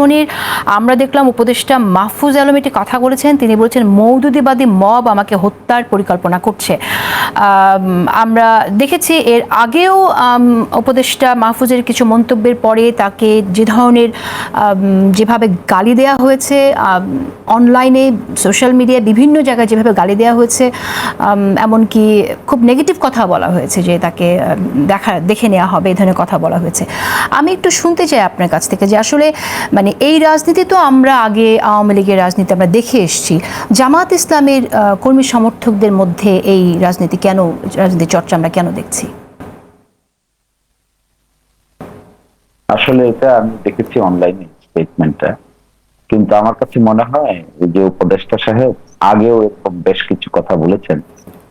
মনির, আমরা দেখলাম উপদেষ্টা মাহফুজ আলম একটি কথা বলেছেন। তিনি বলেছেন মৌদুদিবাদী মব আমাকে হত্যার পরিকল্পনা করছে। আমরা দেখেছি এর আগেও উপদেষ্টা মাহফুজের কিছু মন্তব্যের পরে তাকে যে ধরনের যেভাবে গালি দেওয়া হয়েছে অনলাইনে, সোশ্যাল মিডিয়ায় বিভিন্ন জায়গায় যেভাবে গালি দেওয়া হয়েছে এমনকি খুব নেগেটিভ কথা বলা হয়েছে যে তাকে দেখা, দেখে নেওয়া হবে এই ধরনের কথা বলা হয়েছে। আমি একটু শুনতে চাই আপনার কাছ থেকে যে আসলে মানে এই রাজনীতি তো আমরা আগে আওয়ামী লীগের রাজনীতি আমরা দেখে এসেছি। জামাত ইসলামের কর্মী সমর্থকদের মধ্যে এই রাজনীতি কেন, রাজনীতি চর্চা আমরা কেন দেখছি? আসলে এটা আমি দেখেছি অনলাইনে স্টেটমেন্টটা কিন্তু আমার কাছে মনে হয় যে উপদেষ্টা সাহেব আগেও এরকম বেশ কিছু কথা বলেছেন,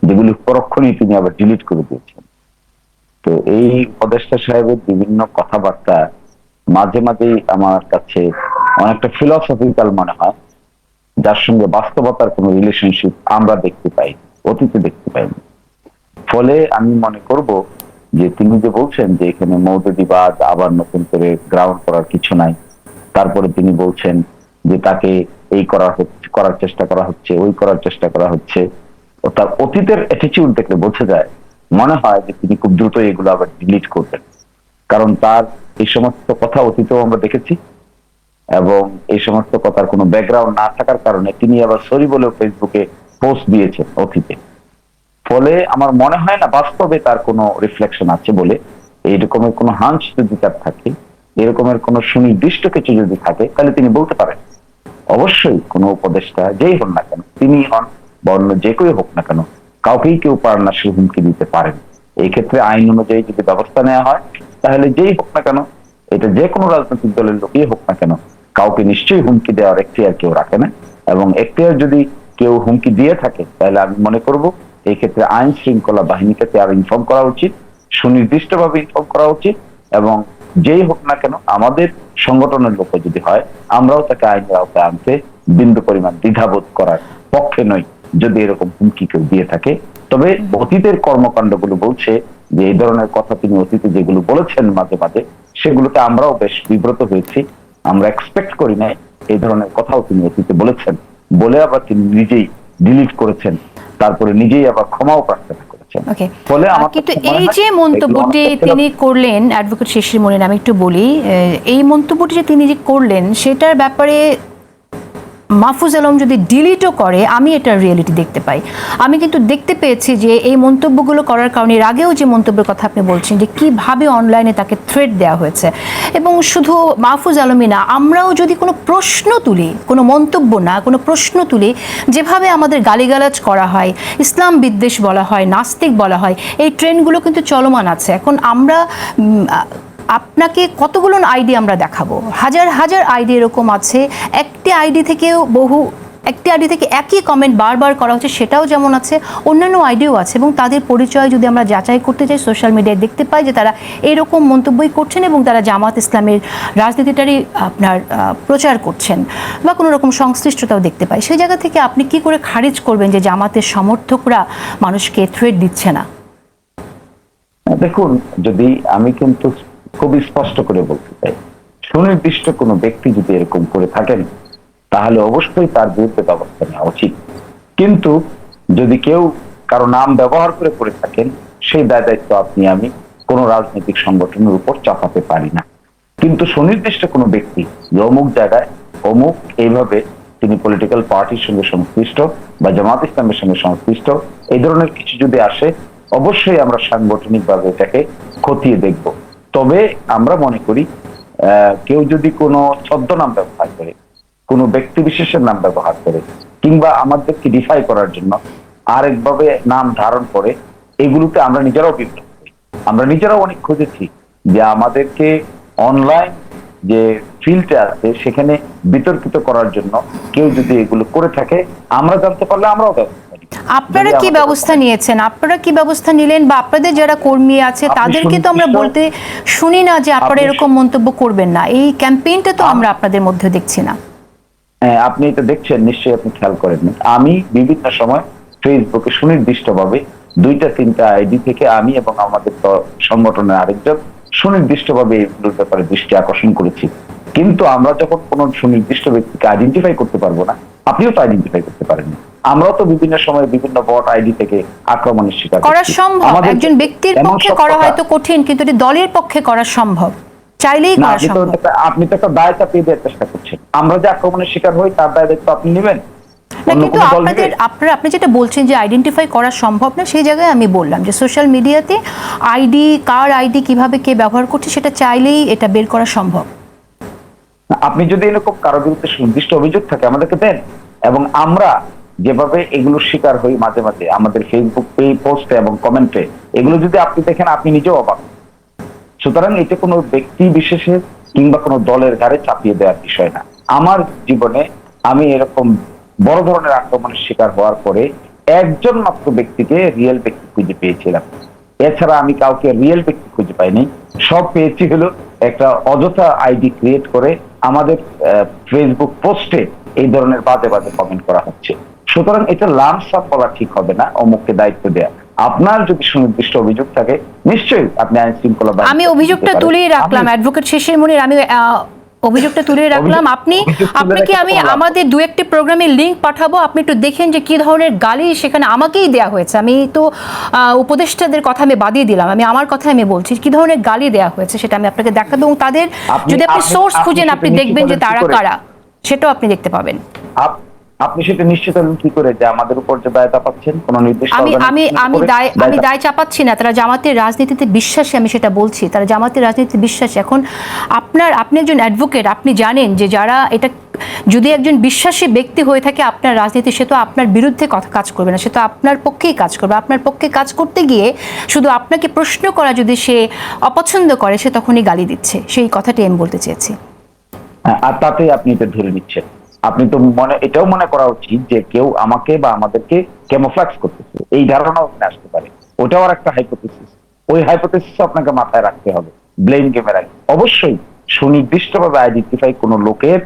যেগুলি পরক্ষণেই তিনি আবার ডিলিট করে দিয়েছেন। তো এই উপদেষ্টা সাহেবের বিভিন্ন কথাবার্তা মাঝে মাঝেই আমার কাছে অনেকটা ফিলসফিক্যাল মনে হয়, যার সঙ্গে বাস্তবতার কোনো রিলেশনশিপ আমরা দেখতে পাই, অতীতে দেখতে পাইনি ফলে আমি মনে করব যে তিনি যে বলছেন যে এখানে মৌদুদিবাদ আবার নতুন করে গ্রাউন্ড করার কিছু নাই, তারপরে তিনি বলছেন যে তাকে এই করা করার চেষ্টা করা হচ্ছে, ওই করার চেষ্টা করা হচ্ছে। তার অতীতের অ্যাটিচিউড দেখলে বোঝা যায়, মনে হয় যে তিনি খুব দ্রুত এগুলো আবার ডিলিট করবেন। কারণ তার এই সমস্ত কথা অতীতেও আমরা দেখেছি এবং এই সমস্ত কথার কোনো ব্যাকগ্রাউন্ড না থাকার কারণে তিনি আবার সরি বলেও ফেসবুকে পোস্ট দিয়েছেন অতীতে। ফলে আমার মনে হয় না বাস্তবে তার কোনো রিফ্লেকশন আছে বলে। এইরকমের কোনো হাঞ্চ যদি তার থাকে এরকমের কোনো সুনির্দিষ্ট কিছু যদি থাকে, তাহলে তিনি বলতে পারেন। অবশ্যই কোনো উপদেষ্টা যেই হন না কেন, তিনি হন বা অন্য যে কেউ হোক না কেন, কাউকেই কেউ পারনাশী হুমকি দিতে পারেন। এই ক্ষেত্রে আইন অনুযায়ী যদি ব্যবস্থা নেওয়া হয় তাহলে যেই হোক না কেন, এটা যে কোনো রাজনৈতিক দলের লোকই হোক না কেন, কাউকে নিশ্চয়ই হুমকি দেওয়ার এখতিয়ার কেউ রাখে না। এবং এখতিয়ার যদি কেউ হুমকি দিয়ে থাকে, তাহলে আমি মনে করব এই ক্ষেত্রে আইন শৃঙ্খলা বাহিনীকে তার ইনফর্ম করা উচিত, সুনির্দিষ্টভাবে ইনফর্ম করা উচিত, এবং যেই হোক না কেন, আমাদের সংগঠনের লোক যদি হয়, আমরাও তাকে আইনের আওতায় আনতে বিন্দু পরিমাণ দ্বিধাবোধ করার পক্ষে নই, যদি এরকম হুমকি কেউ দিয়ে থাকে। তবে অতীতের কর্মকাণ্ডগুলো বলছে যে এই ধরনের কথা তিনি অতীতে যেগুলো বলেছেন মাঝে মাঝে সেগুলোতে আমরাও বেশ বিব্রত হয়েছি। আমরা এক্সপেক্ট করি নাই এই ধরনের কথাও তিনি অতীতে বলেছেন। বলে আবার তিনি নিজেই ডিলিট করেছেন। তারপরে নিজেই আবার ক্ষমাও প্রার্থনা করেছেন। ফলে কিন্তু এই যে মন্তব্যটি তিনি করলেন অ্যাডভোকেট শেষের মনে আমি একটু বলি এই মন্তব্যটি যে তিনি যে করলেন সেটার ব্যাপারে মাহফুজ আলম যদি ডিলিটও করে, আমি এটার রিয়েলিটি দেখতে পাই। আমি কিন্তু দেখতে পেয়েছি যে এই মন্তব্যগুলো করার কারণে, এর আগেও যে মন্তব্যের কথা আপনি বলছেন, যে কীভাবে অনলাইনে তাকে থ্রেড দেওয়া হয়েছে। এবং শুধু মাহফুজ আলমই না, আমরাও যদি কোনো প্রশ্ন তুলি, কোনো মন্তব্য না, কোনো প্রশ্ন তুলি, যেভাবে আমাদের গালিগালাজ করা হয়, ইসলাম বিদ্বেষ বলা হয়, নাস্তিক বলা হয়, এই ট্রেন্ডগুলো কিন্তু চলমান আছে। এখন আমরা আপনাকে কতগুলো আইডি আমরা দেখাবো? হাজার হাজার আইডি এরকম আছে। একটি আইডি থেকেও বহু, একটি আইডি থেকে একই কমেন্ট বারবার করা হচ্ছে, সেটাও যেমন আছে, অন্যান্য আইডিও আছে এবং তাদের পরিচয় যদি আমরা যাচাই করতে চাই সোশ্যাল মিডিয়ায় দেখতে পাই যে তারা এরকম মন্তব্যই করছেন এবং তারা জামাত ইসলামের রাজনীতিটারই আপনার প্রচার করছেন বা কোনো রকম সংশ্লিষ্টতাও দেখতে পাই। সেই জায়গা থেকে আপনি কি করে খারিজ করবেন যে জামাতের সমর্থকরা মানুষকে থ্রেড দিচ্ছে না? দেখুন, যদি আমি কিন্তু খুবই স্পষ্ট করে বলতে চাই। সুনির্দিষ্ট কোনো ব্যক্তি যদি এরকম করে থাকেন, তাহলে অবশ্যই তার বিরুদ্ধে ব্যবস্থা নেওয়া উচিত। কিন্তু যদি কেউ কারও নাম ব্যবহার করে করে থাকেন, সেই দায় দায়িত্ব আপনি, আমি কোনো রাজনৈতিক সংগঠনের উপর চাপাতে পারি না। কিন্তু সুনির্দিষ্ট কোনো ব্যক্তি, যে অমুক জায়গায়, অমুক এইভাবে তিনি পলিটিক্যাল পার্টির সঙ্গে সংশ্লিষ্ট বা জামাত ইসলামের সঙ্গে সংশ্লিষ্ট, এই ধরনের কিছু যদি আসে, অবশ্যই আমরা সাংগঠনিকভাবে এটাকে খতিয়ে দেখব। তবে আমরা মনে করি কেউ যদি কোনো ছদ্মনাম ব্যবহার করে, কোনো ব্যক্তি বিশেষের নাম ব্যবহার করে, কিংবা আমাদেরকে ডিফাই করার জন্য আরেকভাবে নাম ধারণ করে এগুলোতে আমরা নিজেরাও হই আমরা নিজেরাও অনেক খুঁজেছি যে আমাদেরকে অনলাইন যে ফিল্ডে আছে, সেখানে বিতর্কিত করার জন্য কেউ যদি এগুলো করে থাকে, আমরা জানতে পারলে আমরাও নিই। আপনারা কি ব্যবস্থা নিয়েছেন? আপনারা কি ব্যবস্থা নিলেন? বা আপনাদের যারা কর্মী আছে তাদেরকে তো আমরা বলতে শুনি না যে আপনারা এরকম মন্তব্য করবেন না। এই ক্যাম্পেইনটা তো আমরা আপনাদের মধ্যে দেখছি না। হ্যাঁ, আপনি এটা দেখছেন নিশ্চয়ই আপনি খেয়াল করেননি আমি বিভিন্ন সময় ফেসবুকে সুনির্দিষ্টভাবে দুইটা তিনটা আইডি থেকে আমি এবং আমাদের সংগঠনের আরেকজন সুনির্দিষ্টভাবে এগুলোর ব্যাপারে দৃষ্টি আকর্ষণ করেছি। কিন্তু আমরা যখন কোন সুনির্দিষ্ট ব্যক্তিকে আইডেন্টিফাই করতে পারব না আপনিও তো আইডেন্টিফাই করতে পারেন আমরাও তো বিভিন্ন সময় বিভিন্ন বট আইডি থেকে আক্রমণের শিকার করা সম্ভব। একজন ব্যক্তির পক্ষে করা হয়তো কঠিন কিন্তু এটি দলের পক্ষে করা সম্ভব। চাইলেই করা সম্ভব। আপনি তো একটা দায় চাপিয়ে দেওয়ার চেষ্টা করছেন। আমরা যে আক্রমণের শিকার হই তার দায় দায়িত্ব আপনি নেবেন। কিন্তু আপনাদের আপনারা আপনি যেটা বলছেন যে আইডেন্টিফাই করা সম্ভব না সেই জায়গায় আমি বললাম যে সোশ্যাল মিডিয়াতে আইডি কার আইডি কীভাবে কে ব্যবহার করছে সেটা চাইলেই এটা বের করা সম্ভব। আপনি যদি এরকম কারও বিরুদ্ধে সুনির্দিষ্ট অভিযোগ থাকে আমাদেরকে দেন। এবং আমরা যেভাবে এগুলোর শিকার হই মাঝে মাঝে আমাদের ফেসবুক পোস্টে এবং কমেন্টে এগুলো যদি আপনি দেখেন, আপনি নিজেও অবাক। সুতরাং এটা কোনো ব্যক্তি বিশেষের কিংবা কোনো দলের ঘাড়ে চাপিয়ে দেওয়ার বিষয় না। আমার জীবনে আমি এরকম বড় ধরনের আক্রমণের শিকার হওয়ার পরে একজন মাত্র ব্যক্তিকে রিয়েল ব্যক্তি খুঁজে পেয়েছিলাম। এছাড়া আমি কাউকে রিয়েল ব্যক্তি খুঁজে পাইনি। সব পেয়েছি হলো একটা অযথা আইডি ক্রিয়েট করে আমাদের ফেসবুক পোস্টে এই ধরনের বাজে বাজে কমেন্ট করা হচ্ছে। সুতরাং এটা লামসাম বলা ঠিক হবে না অমুককে দায়িত্ব দেয়া। আপনার যদি সুনির্দিষ্ট অভিযোগ থাকে নিশ্চয়ই আপনি আইন শৃঙ্খলা আমি অভিযোগটা তুলেই রাখলাম অ্যাডভোকেট শেষের মনির আমি অভিযোগটা তুলে রাখলাম। আপনি আপনাকে আমি আমাদের দু একটি প্রোগ্রামে লিংক পাঠাবো? আপনি একটু দেখেন যে কি ধরনের গালি সেখানে আমাকেই দেয়া হয়েছে। আমি তো আহ, উপদেষ্টাদের কথা আমি বাদিয়ে দিলাম। আমি আমার কথা আমি বলছি কি ধরনের গালি দেয়া হয়েছে সেটা আমি আপনাকে দেখাবো এবং তাদের যদি আপনি সোর্স খুঁজেন আপনি দেখবেন যে তারা কারা সেটাও আপনি দেখতে পাবেন। আপনি সেটা নিশ্চিত হলেন কি করে যে আমাদের উপর যে দায়তা পাচ্ছেন কোন নির্দিষ্ট আমি আমি আমি দায় আমি দায় চাপাচ্ছি না তারা জামাতের রাজনীতিতে বিশ্বাসী আমি সেটা বলছি। তারা জামাতের রাজনীতিতে বিশ্বাসী। এখন আপনার আপনি একজন অ্যাডভোকেট আপনি জানেন যে যারা এটা যদি একজন বিশ্বাসী ব্যক্তি হয়ে থাকে আপনার রাজনীতি সে তো আপনার বিরুদ্ধে কথা কাজ করবে না সে তো আপনার পক্ষেই কাজ করবে। আপনার পক্ষে কাজ করতে গিয়ে শুধু আপনাকে প্রশ্ন করা যদি সে অপছন্দ করে সে তখনই গালি দিচ্ছে। সেই কথাটি আমি বলতে চেয়েছি। হ্যাঁ, আর তাতেই আপনি এটা ধরে নিচ্ছেন। আপনি তো মনে, এটাও মনে করা উচিত যে কেউ আমাকে বা আমাদেরকে কেমোফ্লাক্স করতেছে। এই ধারণাও আসতে পারে। ওটাও আর একটা হাইপোথেসিস ওই হাইপোথেসিস আপনাকে মাথায় রাখতে হবে। ব্লেম গেমের আগে। অবশ্যই সুনির্দিষ্টভাবে আইডেন্টিফাই কোনো লোকের